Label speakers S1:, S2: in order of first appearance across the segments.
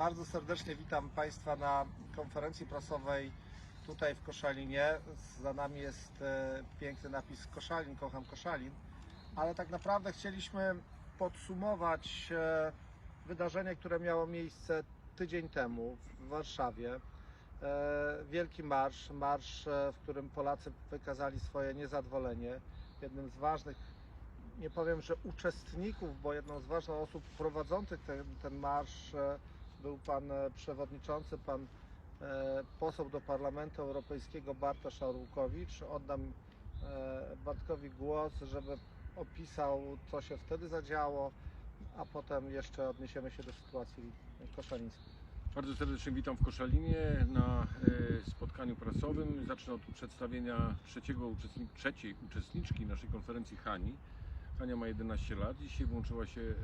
S1: Bardzo serdecznie witam Państwa na konferencji prasowej tutaj w Koszalinie. Za nami jest e, piękny napis Koszalin, kocham Koszalin, ale tak naprawdę chcieliśmy podsumować e, wydarzenie, które miało miejsce tydzień temu w Warszawie. E, Wielki marsz, marsz, w którym Polacy wykazali swoje niezadowolenie. Jednym z ważnych nie powiem, że uczestników, bo jedną z ważnych osób prowadzących ten, ten marsz był pan e, przewodniczący, pan e, poseł do Parlamentu Europejskiego Bartosz Arłukowicz. Oddam e, Bartkowi głos, żeby opisał, co się wtedy zadziało, a potem jeszcze odniesiemy się do sytuacji koszalińskiej.
S2: Bardzo serdecznie witam w Koszalinie na spotkaniu prasowym. Zacznę od przedstawienia trzeciego uczestni- trzeciej uczestniczki naszej konferencji Hani. Hania ma 11 lat, dzisiaj włączyła się e,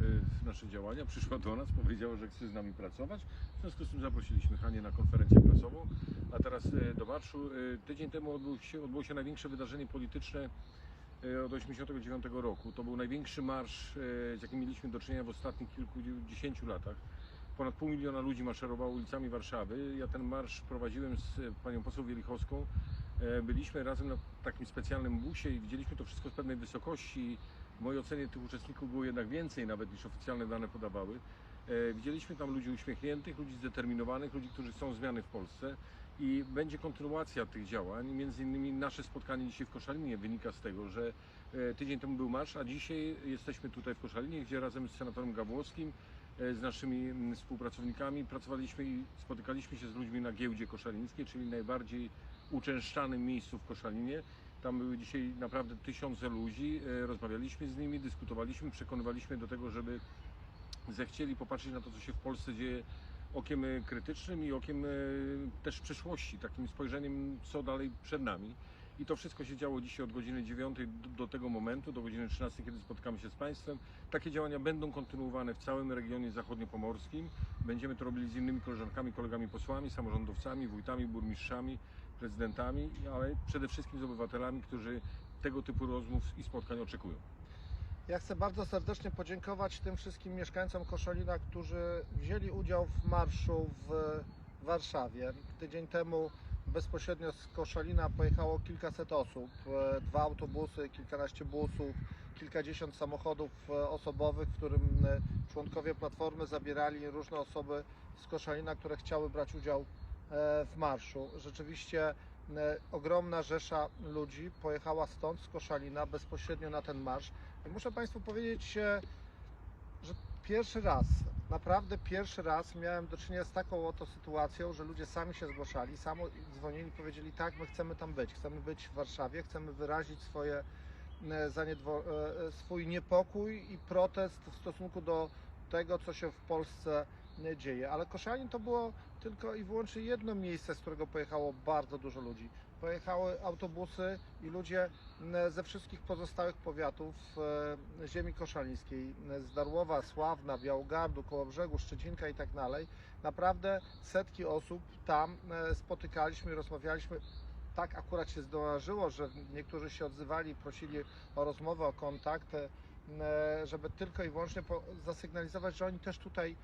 S2: w nasze działania, przyszła do nas, powiedziała, że chce z nami pracować. W związku z tym zaprosiliśmy Hanię na konferencję prasową, a teraz e, do marszu. E, Tydzień temu odbyło się, odbyło się największe wydarzenie polityczne od 1989 roku. To był największy marsz, z jakim mieliśmy do czynienia w ostatnich kilkudziesięciu latach. Ponad pół miliona ludzi maszerowało ulicami Warszawy. Ja ten marsz prowadziłem z panią poseł Wielichowską. Byliśmy razem na takim specjalnym busie i widzieliśmy to wszystko z pewnej wysokości. W mojej ocenie tych uczestników było jednak więcej nawet niż oficjalne dane podawały. E, Widzieliśmy tam ludzi uśmiechniętych, ludzi zdeterminowanych, ludzi, którzy chcą zmiany w Polsce i będzie kontynuacja tych działań. Między innymi nasze spotkanie dzisiaj w Koszalinie wynika z tego, że e, tydzień temu był marsz, a dzisiaj jesteśmy tutaj w Koszalinie, gdzie razem z senatorem Gawłowskim e, z naszymi mm, współpracownikami pracowaliśmy i spotykaliśmy się z ludźmi na giełdzie koszalińskiej, czyli najbardziej uczęszczanym miejscu w Koszalinie. Tam były dzisiaj naprawdę tysiące ludzi, e, rozmawialiśmy z nimi, dyskutowaliśmy, przekonywaliśmy do tego, żeby zechcieli popatrzeć na to, co się w Polsce dzieje okiem e, krytycznym i okiem e, też przyszłości, takim spojrzeniem, co dalej przed nami. I to wszystko się działo dzisiaj od godziny 9 do, do tego momentu, do godziny 13, kiedy spotkamy się z Państwem. Takie działania będą kontynuowane w całym regionie zachodniopomorskim. Będziemy to robili z innymi koleżankami, kolegami posłami, samorządowcami, wójtami, burmistrzami, prezydentami, ale przede wszystkim z obywatelami, którzy tego typu rozmów i spotkań oczekują.
S1: Ja chcę bardzo serdecznie podziękować tym wszystkim mieszkańcom Koszalina, którzy wzięli udział w marszu w Warszawie. Tydzień temu bezpośrednio z Koszalina pojechało kilkaset osób, dwa autobusy, kilkanaście busów, kilkadziesiąt samochodów osobowych, w którym członkowie Platformy zabierali różne osoby z Koszalina, które chciały brać udział w marszu. Rzeczywiście e, ogromna rzesza ludzi pojechała stąd z Koszalina bezpośrednio na ten marsz. I muszę Państwu powiedzieć, e, że pierwszy raz, naprawdę pierwszy raz miałem do czynienia z taką oto sytuacją, że ludzie sami się zgłaszali, sami dzwonili, powiedzieli tak, my chcemy tam być, chcemy być w Warszawie, chcemy wyrazić swoje e, zaniedwo- e, e, swój niepokój i protest w stosunku do tego, co się w Polsce e, dzieje. Ale Koszalin to było tylko i wyłącznie jedno miejsce, z którego pojechało bardzo dużo ludzi. Pojechały autobusy i ludzie ze wszystkich pozostałych powiatów e, ziemi koszalińskiej, z Darłowa, Sławna, Białogardu, Kołobrzegu, Szczecinka i tak dalej. Naprawdę setki osób tam e, spotykaliśmy rozmawialiśmy. Tak akurat się zdarzyło, że niektórzy się odzywali, prosili o rozmowę, o kontakt, e, żeby tylko i wyłącznie zasygnalizować, że oni też tutaj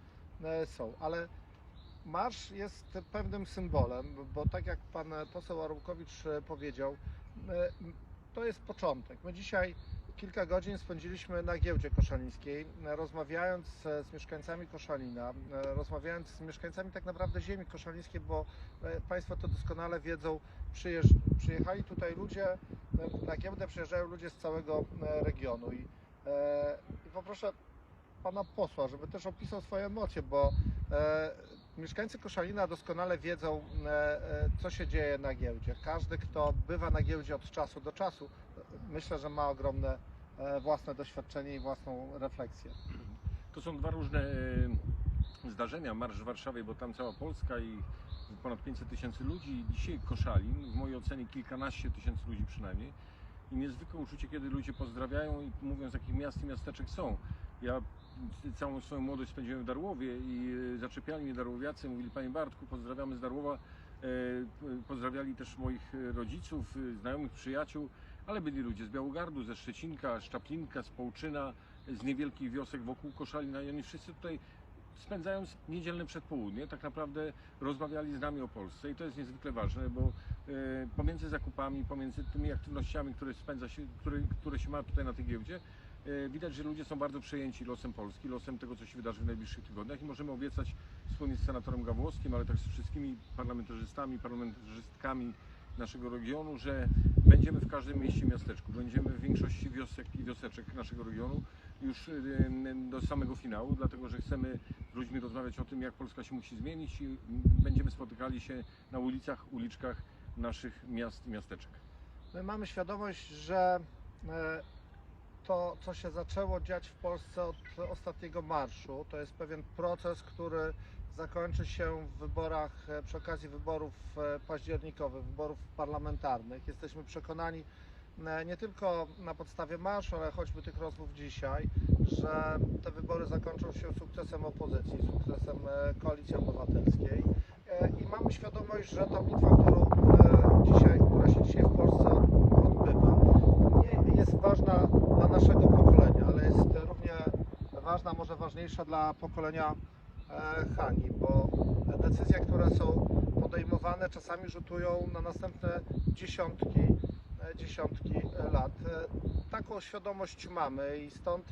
S1: są. Ale marsz jest pewnym symbolem, bo tak jak pan poseł Arłukowicz e, powiedział, e, to jest początek. My dzisiaj kilka godzin spędziliśmy na giełdzie koszalińskiej, e, rozmawiając e, z mieszkańcami Koszalina, e, rozmawiając z mieszkańcami tak naprawdę ziemi koszalińskiej, bo e, Państwo to doskonale wiedzą, przyjechali tutaj ludzie, e, na giełdę przyjeżdżają ludzie z całego e, regionu i, e, i poproszę pana posła, żeby też opisał swoje emocje, bo e, mieszkańcy Koszalina doskonale wiedzą, e, e, co się dzieje na giełdzie. Każdy, kto bywa na giełdzie od czasu do czasu, myślę, że ma ogromne e, własne doświadczenie i własną refleksję.
S2: To są dwa różne e, zdarzenia. Marsz w Warszawie, bo tam cała Polska i ponad 500 tysięcy ludzi. Dzisiaj Koszalin, w mojej ocenie kilkanaście tysięcy ludzi przynajmniej. I niezwykłe uczucie, kiedy ludzie pozdrawiają i mówią z jakich miast i miasteczek są. Ja całą swoją młodość spędziłem w Darłowie i e, zaczepiali mnie darłowiacy, mówili Panie Bartku, pozdrawiamy z Darłowa. E, Pozdrawiali też moich e, rodziców, znajomych, przyjaciół, ale byli ludzie z Białogardu, ze Szczecinka, Szczaplinka, z Połczyna, z niewielkich wiosek wokół Koszalina i oni wszyscy tutaj spędzając niedzielne przedpołudnie, tak naprawdę rozmawiali z nami o Polsce i to jest niezwykle ważne, bo pomiędzy zakupami, pomiędzy tymi aktywnościami, które spędza się, które, które się ma tutaj na tej giełdzie, widać, że ludzie są bardzo przejęci losem Polski, losem tego, co się wydarzy w najbliższych tygodniach i możemy obiecać wspólnie z senatorem Gawłowskim, ale też z wszystkimi parlamentarzystami, parlamentarzystkami naszego regionu, że będziemy w każdym mieście, miasteczku, będziemy w większości wiosek i wioseczek naszego regionu już e, do samego finału, dlatego że chcemy z ludźmi rozmawiać o tym, jak Polska się musi zmienić i będziemy spotykali się na ulicach, uliczkach naszych miast i miasteczek.
S1: My mamy świadomość, że e, to, co się zaczęło dziać w Polsce od ostatniego marszu, to jest pewien proces, który zakończy się w wyborach, e, przy okazji wyborów e, październikowych, wyborów parlamentarnych. Jesteśmy przekonani, e, nie tylko na podstawie marszu, ale choćby tych rozmów dzisiaj, że te wybory zakończą się sukcesem opozycji, sukcesem koalicji obywatelskiej. I mamy świadomość, że ta bitwa, którą dzisiaj, która się dzisiaj w Polsce odbywa, jest ważna naszego pokolenia, ale jest równie ważna, może ważniejsza dla pokolenia e, Hani, bo decyzje, które są podejmowane, czasami rzutują na następne dziesiątki, e, dziesiątki lat. E, Taką świadomość mamy i stąd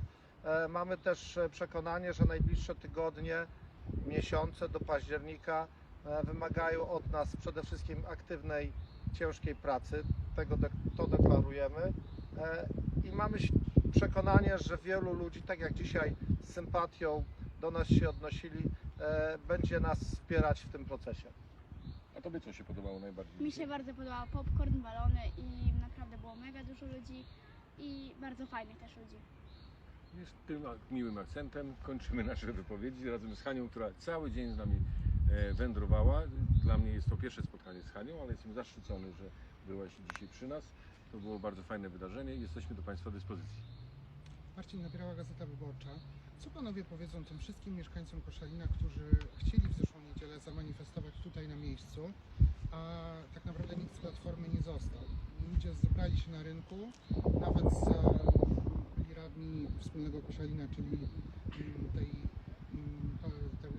S1: mamy też przekonanie, że najbliższe tygodnie, miesiące do października wymagają od nas przede wszystkim aktywnej, ciężkiej pracy. Tego to deklarujemy. I mamy przekonanie, że wielu ludzi, tak jak dzisiaj z sympatią do nas się odnosili, e, będzie nas wspierać w tym procesie.
S2: A Tobie co się podobało najbardziej?
S3: Mi się bardzo podobał popcorn, balony i naprawdę było mega dużo ludzi i bardzo fajnych też ludzi.
S2: Jest tym miłym akcentem kończymy nasze wypowiedzi razem z Hanią, która cały dzień z nami e, wędrowała. Dla mnie jest to pierwsze spotkanie z Hanią, ale jestem zaszczycony, że byłaś dzisiaj przy nas. To było bardzo fajne wydarzenie i jesteśmy do Państwa dyspozycji.
S4: Marcin Nabierała Gazeta Wyborcza. Co panowie powiedzą tym wszystkim mieszkańcom Koszalina, którzy chcieli w zeszłą niedzielę zamanifestować tutaj na miejscu, a tak naprawdę nikt z Platformy nie został? Ludzie zebrali się na rynku, nawet z, byli radni wspólnego Koszalina, czyli mm, tej, mm, po- tej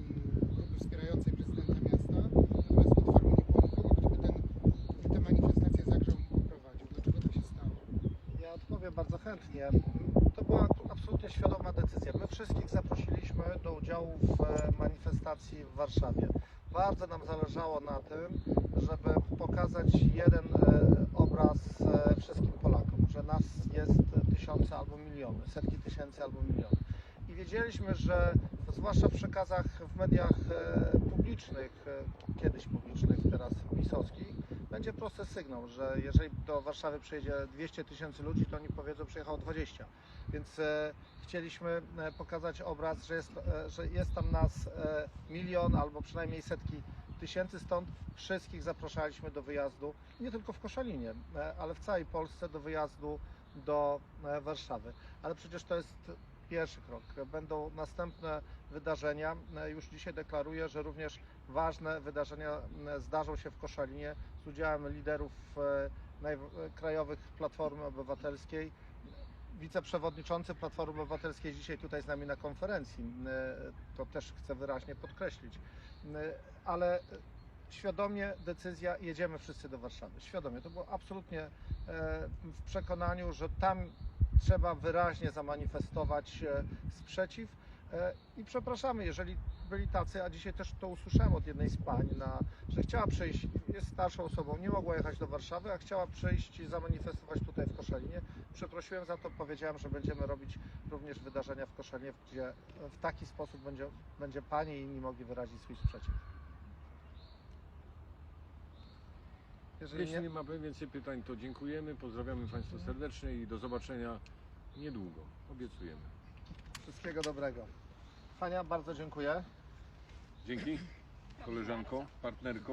S4: grupy wspierającej prezydenta miasta, natomiast z Platformy nie było nikogo, kto by ten, tę manifestację zagrzał i poprowadził. Dlaczego to się stało?
S1: Ja odpowiem bardzo chętnie. To była absolutnie świadoma decyzja. My wszystkich zaprosiliśmy do udziału w e, manifestacji w Warszawie. Bardzo nam zależało na tym, żeby pokazać jeden e, obraz e, wszystkim Polakom, że nas jest tysiące albo miliony, setki tysięcy albo miliony. I wiedzieliśmy, że zwłaszcza w przekazach w mediach publicznych, kiedyś publicznych, teraz pisowskich, będzie prosty sygnał, że jeżeli do Warszawy przyjedzie 200 tysięcy ludzi, to oni powiedzą, przyjechało 20. Więc e, chcieliśmy e, pokazać obraz, że jest, e, że jest tam nas milion albo przynajmniej setki tysięcy, stąd wszystkich zapraszaliśmy do wyjazdu, nie tylko w Koszalinie, ale w całej Polsce do wyjazdu do Warszawy. Ale przecież to jest pierwszy krok. Będą następne wydarzenia. Już dzisiaj deklaruję, że również ważne wydarzenia zdarzą się w Koszalinie z udziałem liderów e, krajowych Platformy Obywatelskiej. Wiceprzewodniczący Platformy Obywatelskiej dzisiaj tutaj z nami na konferencji. E, To też chcę wyraźnie podkreślić. E, Ale świadomie decyzja, jedziemy wszyscy do Warszawy. Świadomie. To było absolutnie w przekonaniu, że tam trzeba wyraźnie zamanifestować sprzeciw. I przepraszamy, jeżeli byli tacy, a dzisiaj też to usłyszałem od jednej z pań, na, że chciała przyjść, jest starszą osobą, nie mogła jechać do Warszawy, a chciała przyjść i zamanifestować tutaj w Koszalinie. Przeprosiłem za to, powiedziałem, że będziemy robić również wydarzenia w Koszalinie, gdzie w taki sposób będzie, będzie pani i inni mogli wyrazić swój sprzeciw. Jeżeli
S2: Jeśli
S1: nie,
S2: nie ma więcej pytań, to dziękujemy, pozdrawiamy Państwa serdecznie i do zobaczenia niedługo. Obiecujemy.
S1: wszystkiego dobrego. Fania, bardzo dziękuję.
S2: Dzięki, koleżanko, partnerko.